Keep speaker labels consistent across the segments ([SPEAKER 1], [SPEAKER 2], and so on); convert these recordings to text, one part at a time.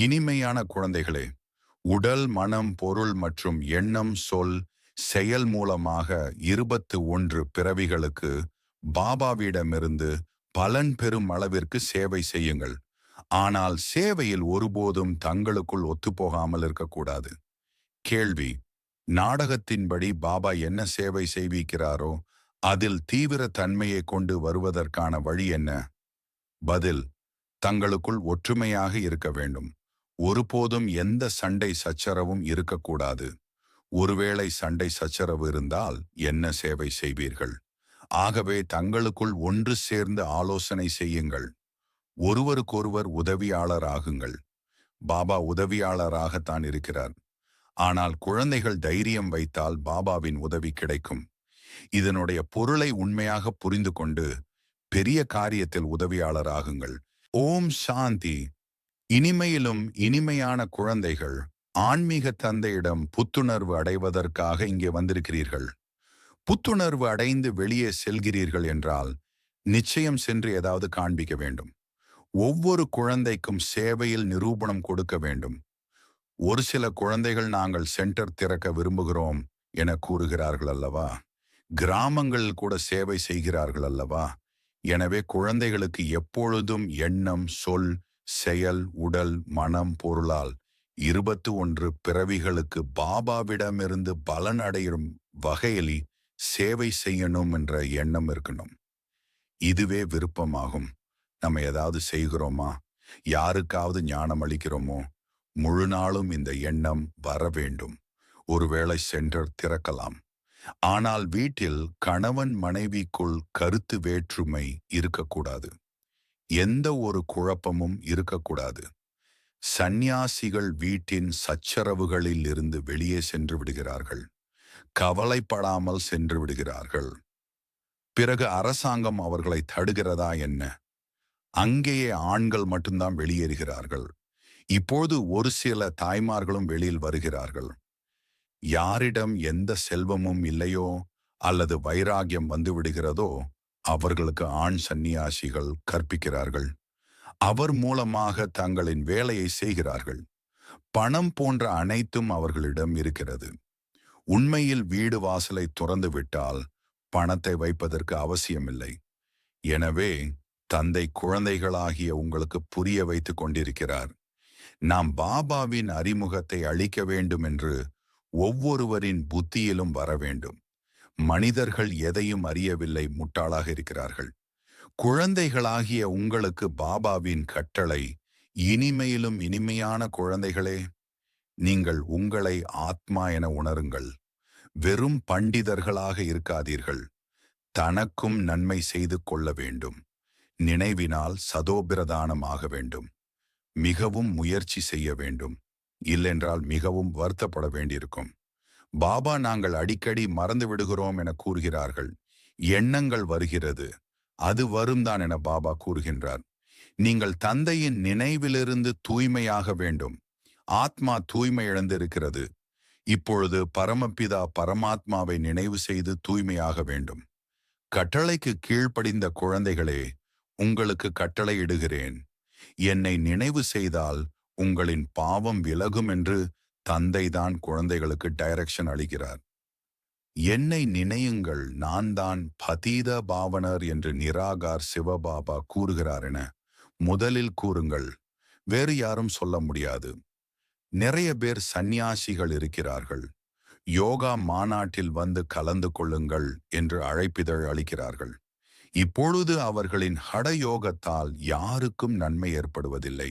[SPEAKER 1] இனிமையான குழந்தைகளே உடல் மனம் பொருள் மற்றும் எண்ணம் சொல் செயல் மூலமாக இருபத்து ஒன்று பிறவிகளுக்கு பாபாவிடமிருந்து பலன் பெறும் அளவிற்கு சேவை செய்யுங்கள். ஆனால் சேவையில் ஒருபோதும் தங்களுக்குள் ஒத்துப்போகாமல் இருக்கக்கூடாது. கேள்வி நாடகத்தின்படி பாபா என்ன சேவை செய்விக்கிறாரோ அதில் தீவிர தன்மையை கொண்டு வருவதற்கான வழி என்ன? பதில் தங்களுக்குள் ஒற்றுமையாக இருக்க வேண்டும். ஒருபோதும் எந்த சண்டை சச்சரவும் இருக்கக்கூடாது. ஒருவேளை சண்டை சச்சரவு இருந்தால் என்ன சேவை செய்வீர்கள்? ஆகவே தங்களுக்குள் ஒன்று சேர்ந்து ஆலோசனை செய்யுங்கள். ஒருவருக்கொருவர் உதவியாளர் ஆகுங்கள் பாபா உதவியாளராகத்தான் இருக்கிறார். ஆனால் குழந்தைகள் தைரியம் வைத்தால் பாபாவின் உதவி கிடைக்கும். இதனுடைய பொருளை உண்மையாக புரிந்து கொண்டு பெரிய காரியத்தில் உதவியாளர் ஆகுங்கள் ஓம் சாந்தி. இனிமையிலும் இனிமையான குழந்தைகள் ஆன்மீக தந்தையிடம் புத்துணர்வு அடைவதற்காக இங்கே வந்திருக்கிறீர்கள். புத்துணர்வு அடைந்து வெளியே செல்கிறீர்கள் என்றால் நிச்சயம் சென்று ஏதாவது காண்பிக்க வேண்டும். ஒவ்வொரு குழந்தைக்கும் சேவையில் நிரூபணம் கொடுக்க வேண்டும். ஒரு சில குழந்தைகள் நாங்கள் சென்டர் திறக்க விரும்புகிறோம் என கூறுகிறார்கள் அல்லவா? கிராமங்களில் கூட சேவை செய்கிறார்கள் அல்லவா? எனவே குழந்தைகளுக்கு எப்பொழுதும் எண்ணம் சொல் செயல் உடல் மனம் பொருளால் இருபத்து ஒன்று பிறவிகளுக்கு பாபாவிடமிருந்து பலன் அடையும் வகையில் சேவை செய்யணும் என்ற எண்ணம் இருக்கணும். இதுவே விருப்பமாகும். நம்ம ஏதாவது செய்கிறோமா? யாருக்காவது ஞானம் அளிக்கிறோமோ? முழு நாளும் இந்த எண்ணம் வர வேண்டும். ஒருவேளை சென்டர் திறக்கலாம். ஆனால் வீட்டில் கணவன் மனைவிக்குள் கருத்து வேற்றுமை இருக்கக்கூடாது. எந்த ஒரு குழப்பமும் இருக்கக்கூடாது. சந்நியாசிகள் வீட்டின் சச்சரவுகளில் இருந்து வெளியே சென்று விடுகிறார்கள். கவலைப்படாமல் சென்று விடுகிறார்கள். பிறகு அரசாங்கம் அவர்களை தடுகிறதா என்ன? அங்கேயே ஆண்கள் மட்டும்தான் வெளியேறுகிறார்கள். இப்போது ஒரு சில தாய்மார்களும் வெளியில் வருகிறார்கள். யாரிடம் எந்த செல்வமும் இல்லையோ அல்லது வைராகியம் வந்து விடுகிறதோ அவர்களுக்கு ஆண் சந்நியாசிகள் கற்பிக்கிறார்கள். அவர் மூலமாக தங்களின் வேலையை செய்கிறார்கள். பணம் போன்ற அனைத்தும் அவர்களிடம் இருக்கிறது. உண்மையில் வீடு வாசலை துறந்து விட்டால் பணத்தை வைப்பதற்கு அவசியமில்லை. எனவே தந்தை குழந்தைகளாகிய உங்களுக்கு புரிய வைத்துக் கொண்டிருக்கிறார். நாம் பாபாவின் அறிமுகத்தை அளிக்க வேண்டும் என்று ஒவ்வொருவரின் புத்தியிலும் வர வேண்டும். மனிதர்கள் எதையும் அறியவில்லை முட்டாளாக இருக்கிறார்கள். குழந்தைகளாகிய உங்களுக்கு பாபாவின் கட்டளை இனிமையிலும் இனிமையான குழந்தைகளே நீங்கள் உங்களை ஆத்மா என உணருங்கள். வெறும் பண்டிதர்களாக இருக்காதீர்கள். தனக்கும் நன்மை செய்து கொள்ள வேண்டும். நினைவினால் சதோபிரதானமாக வேண்டும். மிகவும் முயற்சி செய்ய வேண்டும். இல்லென்றால் மிகவும் வருத்தப்பட வேண்டியிருக்கும். பாபா நாங்கள் அடிக்கடி மறந்து விடுகிறோம் என கூறுகிறார்கள். எண்ணங்கள் வருகிறது. அது வரும்தான் என பாபா கூறுகின்றார். நீங்கள் தந்தையின் நினைவிலிருந்து தூய்மையாக வேண்டும். ஆத்மா தூய்மை இழந்திருக்கிறது. இப்பொழுது பரமபிதா பரமாத்மாவை நினைவு செய்து தூய்மையாக வேண்டும். கட்டளைக்கு கீழ்ப்படிந்த குழந்தைகளே உங்களுக்கு கட்டளையிடுகிறேன். என்னை நினைவு செய்தால் உங்களின் பாவம் விலகும் என்று தந்தைதான் குழந்தைகளுக்கு டைரக்ஷன் அளிக்கிறார். என்னை நினையுங்கள் நான் தான் பதீத பாவனர் என்று நிராகார் சிவபாபா கூறுகிறார் என முதலில் கூறுங்கள். வேறு யாரும் சொல்ல முடியாது. நிறைய பேர் சந்நியாசிகள் இருக்கிறார்கள். யோகா மாநாட்டில் வந்து கலந்து கொள்ளுங்கள் என்று அழைப்பிதழ் அளிக்கிறார்கள். இப்பொழுது அவர்களின் ஹடயோகத்தால் யாருக்கும் நன்மை ஏற்படுவதில்லை.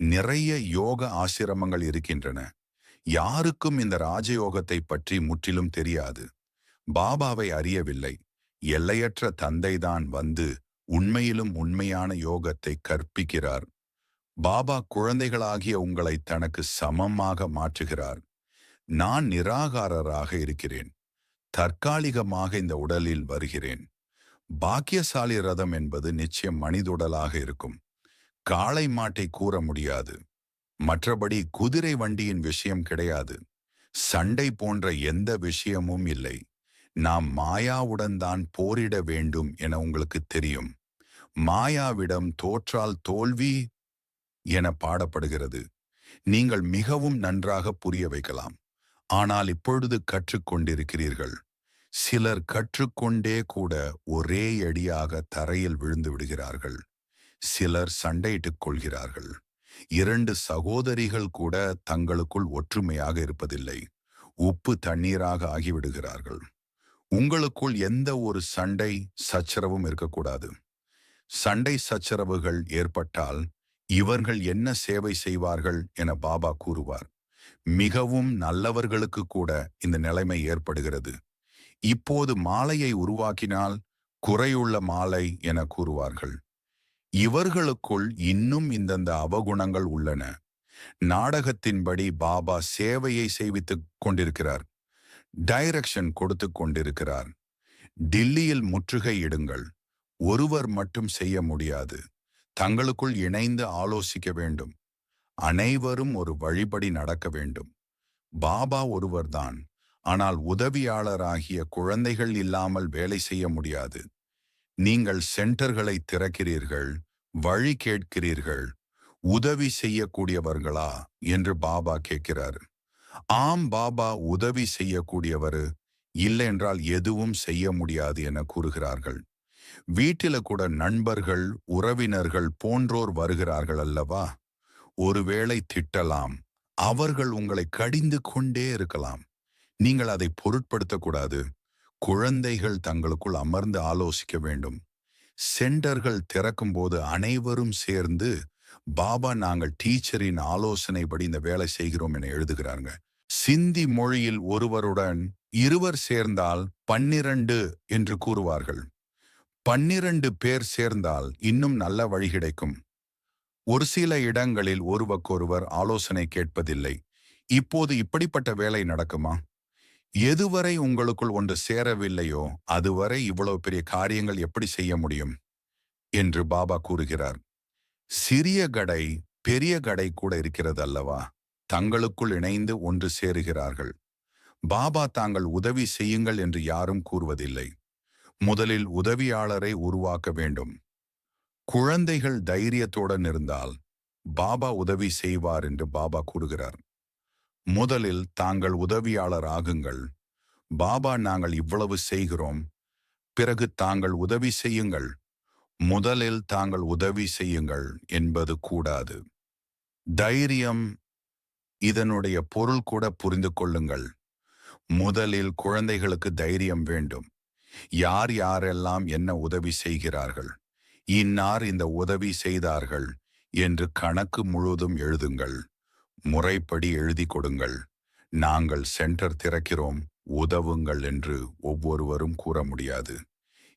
[SPEAKER 1] நிறைய யோக ஆசிரமங்கள் இருக்கின்றன. யாருக்கும் இந்த ராஜயோகத்தை பற்றி முற்றிலும் தெரியாது. பாபாவை அறியவில்லை. எல்லையற்ற தந்தைதான் வந்து உண்மையிலும் உண்மையான யோகத்தை கற்பிக்கிறார். பாபா குழந்தைகளாகிய உங்களை தனக்கு சமமாக மாற்றுகிறார். நான் நிராகாரராக இருக்கிறேன். தற்காலிகமாக இந்த உடலில் வருகிறேன். பாக்கியசாலி ரதம் என்பது நிச்சயம் மனிதுடலாக இருக்கும். காளை மாட்டை கூற முடியாது. மற்றபடி குதிரை வண்டியின் விஷயம் கிடையாது. சண்டை போன்ற எந்த விஷயமும் இல்லை. நாம் மாயாவுடன் தான் போரிட வேண்டும் என உங்களுக்கு தெரியும். மாயாவிடம் தோற்றால் தோல்வி என பாடப்படுகிறது. நீங்கள் மிகவும் நன்றாக புரிய வைக்கலாம். ஆனால் இப்பொழுது கற்றுக்கொண்டிருக்கிறீர்கள். சிலர் கற்றுக்கொண்டே கூட ஒரே அடியாக தரையில் விழுந்து விடுகிறார்கள். சிலர் சண்டையிட்டுக் கொள்கிறார்கள். இரண்டு சகோதரிகள் கூட தங்களுக்குள் ஒற்றுமையாக இருப்பதில்லை. உப்பு தண்ணீராக ஆகிவிடுகிறார்கள். உங்களுக்குள் எந்த ஒரு சண்டை சச்சரவும் இருக்கக்கூடாது. சண்டை சச்சரவுகள் ஏற்பட்டால் இவர்கள் என்ன சேவை செய்வார்கள் என பாபா கூறுவார். மிகவும் நல்லவர்களுக்கு கூட இந்த நிலைமை ஏற்படுகிறது. இப்போது மாலையை உருவாக்கினால் குறையுள்ள மாலை என கூறுவார்கள். இவர்களுக்குள் இன்னும் இந்தந்த அவகுணங்கள் உள்ளன. நாடகத்தின்படி பாபா சேவையை செய்வித்துக் கொண்டிருக்கிறார். டைரக்ஷன் கொடுத்து கொண்டிருக்கிறார். டில்லியில் முற்றுகை இடுங்கள். ஒருவர் மட்டும் செய்ய முடியாது. தங்களுக்குள் இணைந்து ஆலோசிக்க வேண்டும். அனைவரும் ஒரு வழிபடி நடக்க வேண்டும். பாபா ஒருவர்தான். ஆனால் உதவியாளராகிய குழந்தைகள் இல்லாமல் வேலை செய்ய முடியாது. நீங்கள் சென்டர்களை திறக்கிறீர்கள் வழி கேட்கிறீர்கள் உதவி செய்யக்கூடியவர்களா என்று பாபா கேட்கிறார். ஆம் பாபா உதவி செய்யக்கூடியவர் இல்லை என்றால் எதுவும் செய்ய முடியாது என கூறுகிறார்கள். வீட்டில கூட நண்பர்கள் உறவினர்கள் போன்றோர் வருகிறார்கள் அல்லவா? ஒருவேளை திட்டலாம். அவர்கள் உங்களை கடிந்து கொண்டே இருக்கலாம். நீங்கள் அதை பொருட்படுத்தக்கூடாது. குழந்தைகள் தங்களுக்குள் அமர்ந்து ஆலோசிக்க வேண்டும். சென்டர்கள் திறக்கும் போது அனைவரும் சேர்ந்து பாபா நாங்கள் டீச்சரின் ஆலோசனைப்படி இந்த வேலை செய்கிறோம் என எழுதுகிறாங்க சிந்தி மொழியில் ஒருவருடன் இருவர் சேர்ந்தால் பன்னிரண்டு என்று கூறுவார்கள். பன்னிரண்டு பேர் சேர்ந்தால் இன்னும் நல்ல வழி கிடைக்கும். ஒரு சில இடங்களில் ஒருவருக்கொருவர் ஆலோசனை கேட்பதில்லை. இப்போது இப்படிப்பட்ட வேலை நடக்குமா? எதுவரை உங்களுக்குள் ஒன்று சேரவில்லையோ அதுவரை இவ்வளவு பெரிய காரியங்கள் எப்படி செய்ய முடியும்? என்று பாபா கூறுகிறார். சிறிய கடை பெரிய கடை கூட இருக்கிறது அல்லவா தங்களுக்குள் இணைந்து ஒன்று சேருகிறார்கள். பாபா தாங்கள் உதவி செய்யுங்கள் என்று யாரும் கூறுவதில்லை. முதலில் உதவியாளரை உருவாக்க வேண்டும். குழந்தைகள் தைரியத்துடன் இருந்தால் பாபா உதவி செய்வார் என்று பாபா கூறுகிறார். முதலில் தாங்கள் உதவியாளர் ஆகுங்கள் பாபா நாங்கள் இவ்வளவு செய்கிறோம். பிறகு தாங்கள் உதவி செய்யுங்கள். முதலில் தாங்கள் உதவி செய்யுங்கள் என்பது கூடாது. தைரியம் இதனுடைய பொருள் கூட புரிந்து கொள்ளுங்கள். முதலில் குழந்தைகளுக்கு தைரியம் வேண்டும். யார் யாரெல்லாம் என்ன உதவி செய்கிறார்கள்? இன்னார் இந்த உதவி செய்தார்கள் என்று கணக்கு முழுவதும் எழுதுங்கள். முறைப்படி எழுதி கொடுங்கள். நாங்கள் சென்டர் திறக்கிறோம். உதவுங்கள் என்று ஒவ்வொருவரும் கூற முடியாது.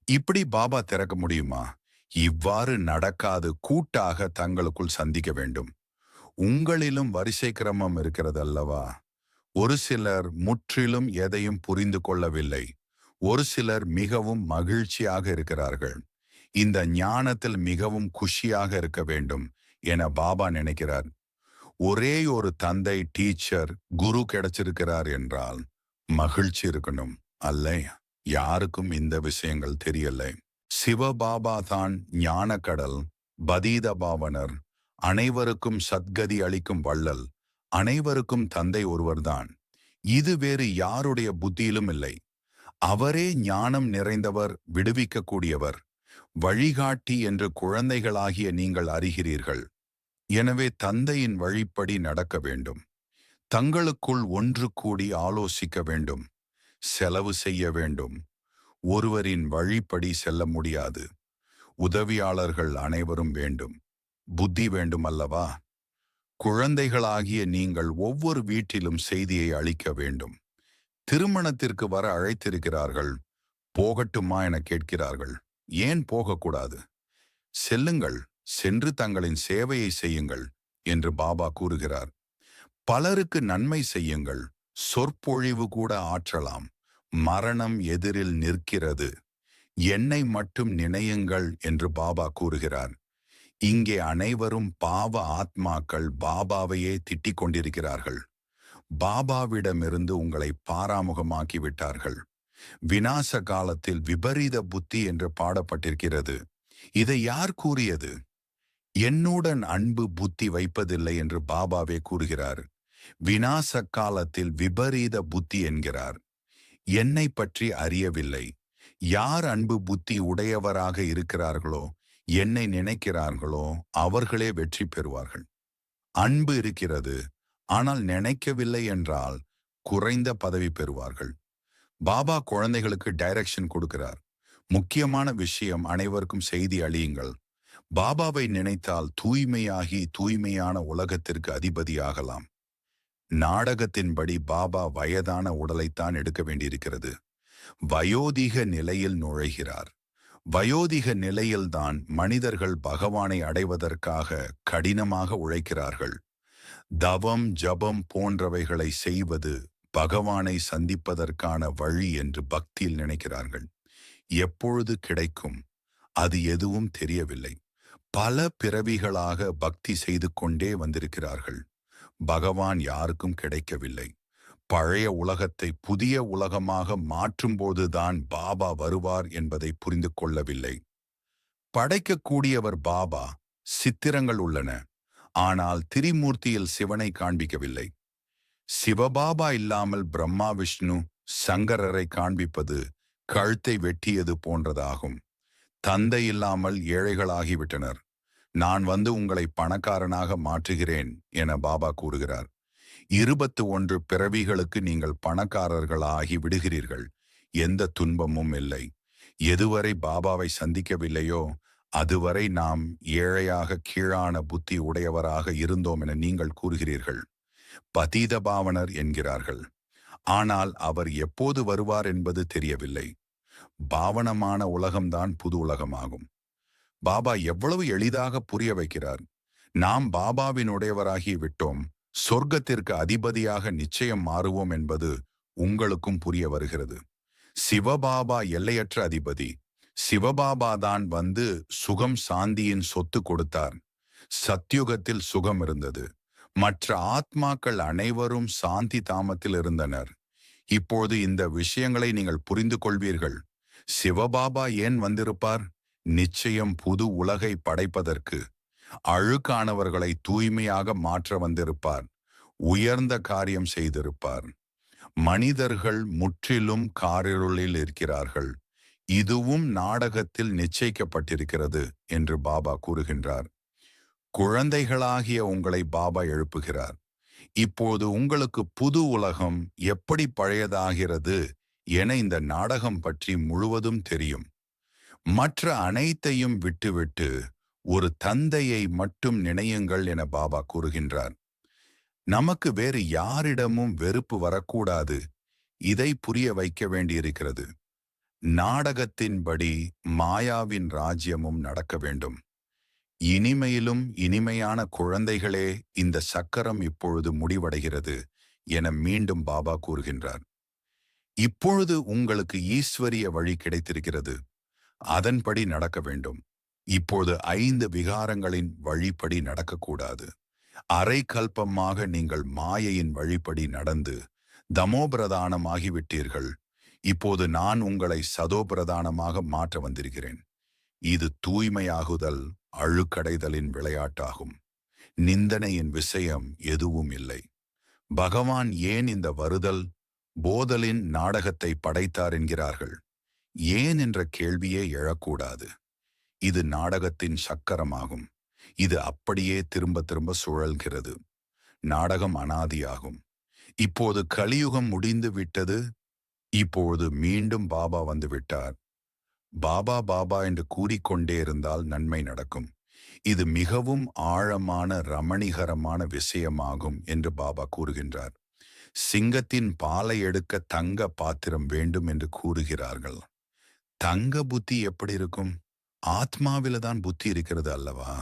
[SPEAKER 1] இப்படி பாபா திறக்க முடியுமா? இவ்வாறு நடக்காது. கூட்டாக தங்களுக்குள் சந்திக்க வேண்டும். உங்களிலும் வரிசை கிரமம் இருக்கிறது அல்லவா ஒரு சிலர் முற்றிலும் எதையும் புரிந்து கொள்ளவில்லை. ஒரு சிலர் மிகவும் மகிழ்ச்சியாக இருக்கிறார்கள். இந்த ஞானத்தில் மிகவும் குஷியாக இருக்க வேண்டும் என பாபா நினைக்கிறார். ஒரே ஒரு தந்தை டீச்சர் குரு கிடைச்சிருக்கிறார் என்றால் மகிழ்ச்சி இருக்கணும் அல்ல. யாருக்கும் இந்த விஷயங்கள் தெரியலை. சிவபாபா தான் ஞானக்கடல் பதீத பாவனர் அனைவருக்கும் சத்கதி அளிக்கும் வள்ளல் அனைவருக்கும் தந்தை ஒருவர்தான் இது வேறு யாருடைய புத்தியிலும் இல்லை. அவரே ஞானம் நிறைந்தவர் விடுவிக்கக்கூடியவர். வழிகாட்டி என்று குழந்தைகளாகிய நீங்கள் அறிகிறீர்கள். எனவே தந்தையின் வழிப்படி நடக்க வேண்டும். தங்களுக்குள் ஒன்று கூடி ஆலோசிக்க வேண்டும். செலவு செய்ய வேண்டும். ஒருவரின் வழிப்படி செல்ல முடியாது. உதவியாளர்கள் அனைவரும் வேண்டும். புத்தி வேண்டும் அல்லவா? குழந்தைகளாகிய நீங்கள் ஒவ்வொரு வீட்டிலும் செய்தியை அளிக்க வேண்டும். திருமணத்திற்கு வர அழைத்திருக்கிறார்கள். போகட்டுமா என கேட்கிறார்கள். ஏன் போகக்கூடாது? செல்லுங்கள். சென்று தங்களின் சேவையை செய்யுங்கள் என்று பாபா கூறுகிறார். பலருக்கு நன்மை செய்யுங்கள். சொற்பொழிவு கூட ஆற்றலாம். மரணம் எதிரில் நிற்கிறது. என்னை மட்டும் நினையுங்கள் என்று பாபா கூறுகிறார். இங்கே அனைவரும் பாவ ஆத்மாக்கள் பாபாவையே திட்டிக் கொண்டிருக்கிறார்கள். பாபாவிடமிருந்து உங்களை பாராமுகமாக்கி விட்டார்கள் வினாச காலத்தில் விபரீத புத்தி என்று பாடப்பட்டிருக்கிறது. இதை யார் கூறியது? என்னுடன் அன்பு புத்தி வைப்பதில்லை என்று பாபாவே கூறுகிறார். விநாச காலத்தில் விபரீத புத்தி என்கிறார். என்னை பற்றி அறியவில்லை. யார் அன்பு புத்தி உடையவராக இருக்கிறார்களோ என்னை நினைக்கிறார்களோ அவர்களே வெற்றி பெறுவார்கள். அன்பு இருக்கிறது. ஆனால் நினைக்கவில்லை என்றால் குறைந்த பதவி பெறுவார்கள். பாபா குழந்தைகளுக்கு டைரக்ஷன் கொடுக்கிறார். முக்கியமான விஷயம் அனைவருக்கும் செய்தி அழியுங்கள். பாபாவை நினைத்தால் தூய்மையாகி தூய்மையான உலகத்திற்கு அதிபதியாகலாம். நாடகத்தின்படி பாபா வயதான உடலைத்தான் எடுக்க வேண்டியிருக்கிறது. வயோதிக நிலையில் நுழைகிறார். வயோதிக நிலையில்தான் மனிதர்கள் பகவானை அடைவதற்காக கடினமாக உழைக்கிறார்கள். தவம் ஜபம் போன்றவைகளை செய்வது பகவானை சந்திப்பதற்கான வழி என்று பக்தியில் நினைக்கிறார்கள். எப்பொழுது கிடைக்கும்? அது எதுவும் தெரியவில்லை. பல பிறவிகளாக பக்தி செய்து கொண்டே வந்திருக்கிறார்கள். பகவான் யாருக்கும் கிடைக்கவில்லை. பழைய உலகத்தை புதிய உலகமாக மாற்றும்போதுதான் பாபா வருவார் என்பதை புரிந்து கொள்ளவில்லை. படைக்கக்கூடியவர் பாபா சித்திரங்கள் உள்ளன. ஆனால் திரிமூர்த்தியில் சிவனை காண்பிக்கவில்லை. சிவபாபா இல்லாமல் பிரம்மா விஷ்ணு சங்கரரை காண்பிப்பது கழுத்தை வெட்டியது போன்றதாகும். தந்தை இல்லாமல் ஏழைகளாகிவிட்டனர். நான் வந்து உங்களை பணக்காரனாக மாற்றுகிறேன் என பாபா கூறுகிறார். இருபத்து ஒன்று பிறவிகளுக்கு நீங்கள் பணக்காரர்களாகி விடுகிறீர்கள். எந்த துன்பமும் இல்லை. எதுவரை பாபாவை சந்திக்கவில்லையோ அதுவரை நாம் ஏழையாக கீழான புத்தி உடையவராக இருந்தோம் என நீங்கள் கூறுகிறீர்கள். பதீத பாவனர் என்கிறார்கள். ஆனால் அவர் எப்போது வருவார் என்பது தெரியவில்லை. பாவனமான உலகம்தான் புது உலகமாகும். பாபா எவ்வளவு எளிதாக புரிய வைக்கிறார். நாம் பாபாவினுடையவராகி விட்டோம். சொர்க்கத்திற்கு அதிபதியாக நிச்சயம் மாறுவோம் என்பது உங்களுக்கும் புரிய வருகிறது. சிவபாபா எல்லையற்ற அதிபதி. சிவபாபா தான் வந்து சுகம் சாந்தியின் சொத்து கொடுத்தார். சத்யுகத்தில் சுகம் இருந்தது. மற்ற ஆத்மாக்கள் அனைவரும் சாந்தி தாமத்தில் இருந்தனர். இப்போது இந்த விஷயங்களை நீங்கள் புரிந்து கொள்வீர்கள். சிவபாபா ஏன் வந்திருப்பார்? நிச்சயம் புது உலகை படைப்பதற்கு அழுக்கானவர்களை தூய்மையாக மாற்ற வந்திருப்பார். உயர்ந்த காரியம் செய்திருப்பார். மனிதர்கள் முற்றிலும் காரிருளில் இருக்கிறார்கள். இதுவும் நாடகத்தில் நிச்சயிக்கப்பட்டிருக்கிறது என்று பாபா கூறுகின்றார். குழந்தைகளாகிய உங்களை பாபா எழுப்புகிறார். இப்போது உங்களுக்கு புது உலகம் எப்படி பழையதாகிறது? என இந்த நாடகம் பற்றி முழுவதும் தெரியும். மற்ற அனைத்தையும் விட்டுவிட்டு ஒரு தந்தையை மட்டும் நினையுங்கள் என பாபா கூறுகின்றார். நமக்கு வேறு யாரிடமும் வெறுப்பு வரக்கூடாது. இதை புரிய வைக்க வேண்டியிருக்கிறது. நாடகத்தின்படி மாயாவின் ராஜ்யமும் நடக்க வேண்டும். இனிமையிலும் இனிமையான குழந்தைகளே இந்த சக்கரம் இப்பொழுது முடிவடைகிறது என மீண்டும் பாபா கூறுகின்றார். இப்பொழுது உங்களுக்கு ஈஸ்வரிய வழி கிடைத்திருக்கிறது. அதன்படி நடக்க வேண்டும். இப்போது ஐந்து விகாரங்களின் வழிப்படி நடக்கக்கூடாது. அரை கல்பமாக நீங்கள் மாயையின் வழிப்படி நடந்து தமோபிரதானமாகிவிட்டீர்கள். இப்போது நான் உங்களை சதோபிரதானமாக மாற்ற வந்திருக்கிறேன். இது தூய்மையாகுதல் அழுக்கடைதலின் விளையாட்டாகும். நிந்தனையின் விஷயம் எதுவும் இல்லை. பகவான் ஏன் இந்த வருதல் போதலின் நாடகத்தை படைத்தார் என்கிறார்கள். ஏன் என்ற கேள்வியே எழக்கூடாது. இது நாடகத்தின் சக்கரமாகும். இது அப்படியே திரும்ப திரும்ப சுழல்கிறது. நாடகம் அனாதியாகும். இப்போது கலியுகம் முடிந்து விட்டது? இப்போது மீண்டும் பாபா வந்து விட்டார். பாபா பாபா என்று கூறிக்கொண்டே இருந்தால் நன்மை நடக்கும். இது மிகவும் ஆழமான ரமணிகரமான விஷயமாகும் என்று பாபா கூறுகின்றார். சிங்கத்தின் பாலை எடுக்க தங்க பாத்திரம் வேண்டும் என்று கூறுகிறார்கள். தங்க புத்தி எப்படி இருக்கும்? ஆத்மாவில தான் புத்தி இருக்கிறது அல்லவா?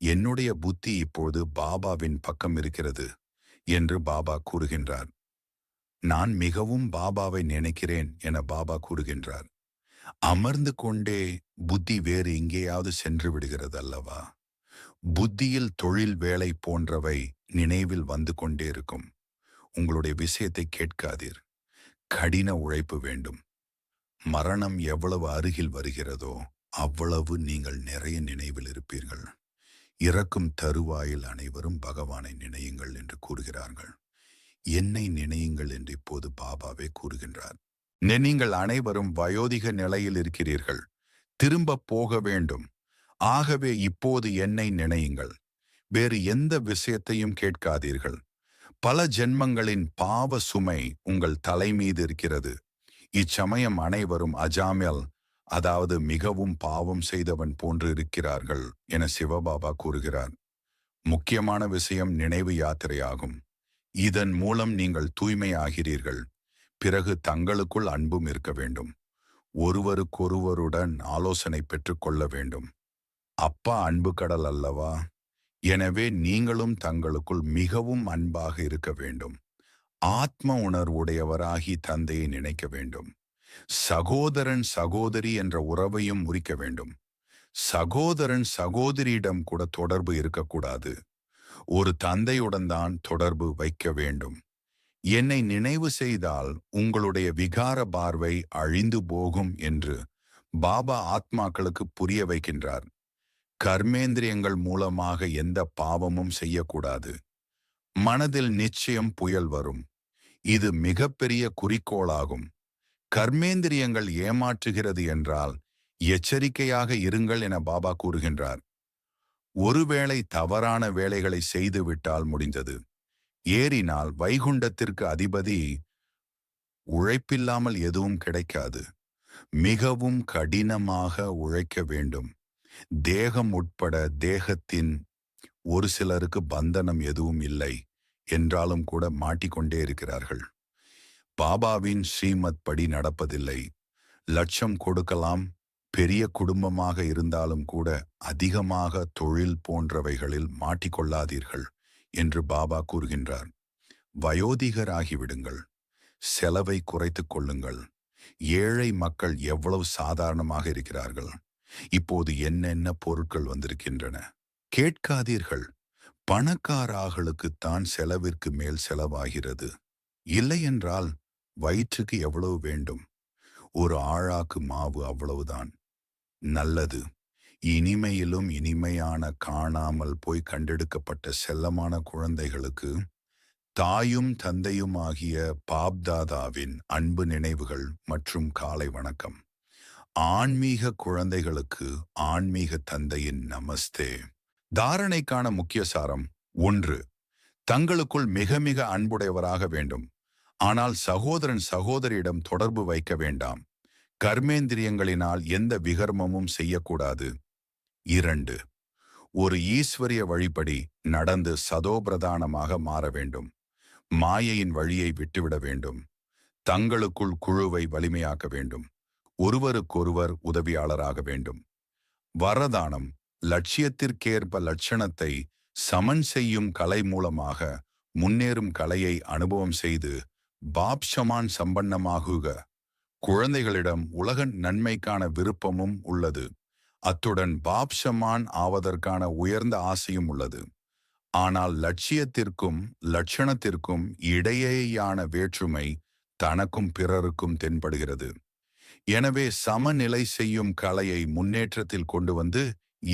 [SPEAKER 1] என்னுடைய புத்தி இப்போது பாபாவின் பக்கம் இருக்கிறது என்று பாபா கூறுகின்றார். நான் மிகவும் பாபாவை நினைக்கிறேன் என பாபா கூறுகின்றார். அமர்ந்து கொண்டே புத்தி வேறு எங்கேயாவது சென்று விடுகிறது அல்லவா? புத்தியில் தொழில் வேலை போன்றவை நினைவில் வந்து கொண்டே இருக்கும். உங்களுடைய விஷயத்தை கேட்காதீர். கடின உழைப்பு வேண்டும். மரணம் எவ்வளவு அருகில் வருகிறதோ அவ்வளவு நீங்கள் நிறைய நினைவில் இருப்பீர்கள். இறக்கும் தருவாயில் அனைவரும் பகவானை நினையுங்கள் என்று கூறுகிறார்கள். என்னை நினையுங்கள் என்று இப்போது பாபாவே கூறுகின்றார். நீங்கள் அனைவரும் வயோதிக நிலையில் இருக்கிறீர்கள். திரும்ப போக வேண்டும். ஆகவே இப்போது என்னை நினையுங்கள். வேறு எந்த விஷயத்தையும் கேட்காதீர்கள். பல ஜென்மங்களின் பாவ சுமை உங்கள் தலை மீது இருக்கிறது. இச்சமயம் அனைவரும் அஜாமியல் அதாவது மிகவும் பாவம் செய்தவன் போன்று இருக்கிறார்கள் என சிவபாபா கூறுகிறார். முக்கியமான விஷயம் நினைவு யாத்திரையாகும். இதன் மூலம் நீங்கள் தூய்மையாகிறீர்கள். பிறகு தங்களுக்குள் அன்பும் இருக்க வேண்டும். ஒருவருக்கொருவருடன் ஆலோசனை பெற்றுக்கொள்ள வேண்டும். அப்பா அன்பு கடல் அல்லவா? எனவே நீங்களும் தங்களுக்குள் மிகவும் அன்பாக இருக்க வேண்டும். ஆத்ம உணர்வுடையவராகி தந்தையை நினைக்க வேண்டும். சகோதரன் சகோதரி என்ற உறவையும் முறிக்க வேண்டும். சகோதரன் சகோதரியிடம் கூட தொடர்பு இருக்கக்கூடாது. ஒரு தந்தையுடன் தான் தொடர்பு வைக்க வேண்டும். என்னை நினைவு செய்தால் உங்களுடைய விகார பார்வை அழிந்து போகும் என்று பாபா ஆத்மாக்களுக்கு புரிய வைக்கின்றார். கர்மேந்திரியங்கள் மூலமாக எந்த பாவமும் செய்யக்கூடாது. மனதில் நிச்சயம் புயல் வரும். இது மிகப்பெரிய குறிக்கோளாகும். கர்மேந்திரியங்கள் ஏமாற்றுகிறது என்றால் எச்சரிக்கையாக இருங்கள் என பாபா கூறுகின்றார். ஒருவேளை தவறான வேலைகளை செய்துவிட்டால் முடிந்தது. ஏறினால் வைகுண்டத்திற்கு அதிபதி உழைப்பில்லாமல் எதுவும் கிடைக்காது. மிகவும் கடினமாக உழைக்க வேண்டும். தேகம் உட்பட தேகத்தின் ஒரு சிலருக்கு பந்தனம் எதுவும் இல்லை என்றாலும் கூட மாட்டிக்கொண்டே இருக்கிறார்கள். பாபாவின் ஸ்ரீமத் படி நடப்பதில்லை. லட்சம் கொடுக்கலாம் பெரிய குடும்பமாக இருந்தாலும் கூட அதிகமாக தொழில் போன்றவைகளில் மாட்டிக்கொள்ளாதீர்கள் என்று பாபா கூறுகின்றார். வயோதிகராகிவிடுங்கள். செலவை குறைத்துக் கொள்ளுங்கள். ஏழை மக்கள் எவ்வளவு சாதாரணமாக இருக்கிறார்கள். இப்போது என்னென்ன பொருட்கள் வந்திருக்கின்றன? கேட்காதீர்கள். பணக்காராகளுக்குத்தான் செலவிற்கு மேல் செலவாகிறது. இல்லையென்றால் வயிற்றுக்கு எவ்வளவு வேண்டும்? ஒரு ஆழாக்கு மாவு அவ்வளவுதான். நல்லது. இனிமையிலும் இனிமையான காணாமல் போய் கண்டெடுக்கப்பட்ட செல்லமான குழந்தைகளுக்கு தாயும் தந்தையுமாகிய பாப்தாதாவின் அன்பு நினைவுகள் மற்றும் காலை வணக்கம். ஆன்மீக குழந்தைகளுக்கு ஆன்மீக தந்தையின் நமஸ்தே. தாரணைக்கான முக்கிய சாரம் ஒன்று. தங்களுக்குள் மிக மிக அன்புடையவராக வேண்டும். ஆனால் சகோதரன் சகோதரியிடம் தொடர்பு வைக்க வேண்டாம். கர்மேந்திரியங்களினால் எந்த விகர்மமும் செய்யக்கூடாது. இரண்டு. ஒரு ஈஸ்வரிய வழிபடி நடந்து சதோபிரதானமாக மாற வேண்டும். மாயையின் வழியை விட்டுவிட வேண்டும். தங்களுக்குள் குழுவை வலிமையாக்க வேண்டும். ஒருவருக்கொருவர் உதவியாளராக வேண்டும். வரதானம் லட்சியத்திற்கேற்ப லட்சணத்தை சமன் செய்யும் கலை மூலமாக முன்னேறும் கலையை அனுபவம் செய்து பாப்ஷமான் சம்பன்னமாகுக. குழந்தைகளிடம் உலக நன்மைக்கான விருப்பமும் உள்ளது. அத்துடன் பாப்ஷமான் ஆவதற்கான உயர்ந்த ஆசையும் உள்ளது. ஆனால் லட்சியத்திற்கும் லட்சணத்திற்கும் இடையேயான வேற்றுமை தனக்கும் பிறருக்கும் தென்படுகிறது. எனவே சமநிலை செய்யும் கலையை முன்னேற்றத்தில் கொண்டு வந்து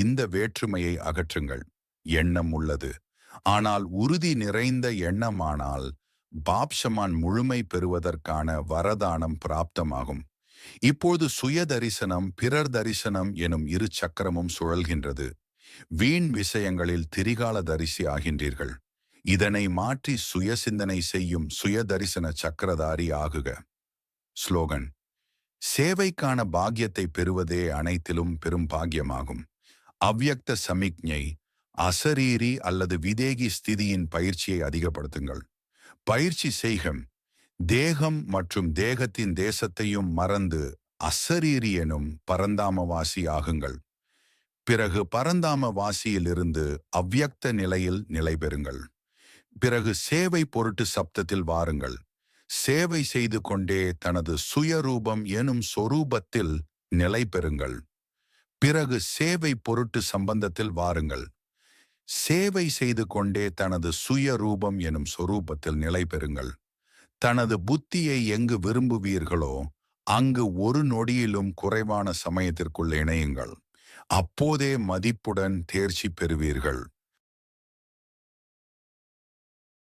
[SPEAKER 1] இந்த வேற்றுமையை அகற்றுங்கள். எண்ணம் உள்ளது. ஆனால் உறுதி நிறைந்த எண்ணமானால் பாப்ஷமான் முழுமை பெறுவதற்கான வரதானம் பிராப்தமாகும். இப்போது சுய தரிசனம் பிறர் தரிசனம் எனும் இரு சக்கரமும் சுழல்கின்றது. வீண் விஷயங்களில் திரிகால தரிசி ஆகின்றீர்கள். இதனை மாற்றி சுய சிந்தனை செய்யும் சுய தரிசன சக்கரதாரி ஆகுக. ஸ்லோகன். சேவைக்கான பாக்கியத்தை பெறுவதே அனைத்திலும் பெரும் பாக்கியமாகும். அவ்யக்த சமிக்ஞை அசரீரி அல்லது விதேகி ஸ்திதியின் பயிற்சியை அதிகப்படுத்துங்கள். பயிற்சி செய்கம் தேகம் மற்றும் தேகத்தின் தேசத்தையும் மறந்து அசரீரி எனும் பரந்தாமவாசி ஆகுங்கள். பிறகு பரந்தாம வாசியிலிருந்து அவ்யக்த நிலையில் நிலை பெறுங்கள் பிறகு சேவை பொருட்டு சப்தத்தில் வாருங்கள். சேவை செய்து கொண்டே தனது சுயரூபம் எனும் சொரூபத்தில் நிலை பெறுங்கள். பிறகு சேவை பொருட்டு சம்பந்தத்தில் வாருங்கள். சேவை செய்து கொண்டே தனது சுயரூபம் எனும் சொரூபத்தில் நிலை பெறுங்கள். தனது புத்தியை எங்கு விரும்புவீர்களோ அங்கு ஒரு நொடியிலும் குறைவான சமயத்திற்குள் இணையுங்கள். அப்போதே மதிப்புடன் தேர்ச்சி பெறுவீர்கள்.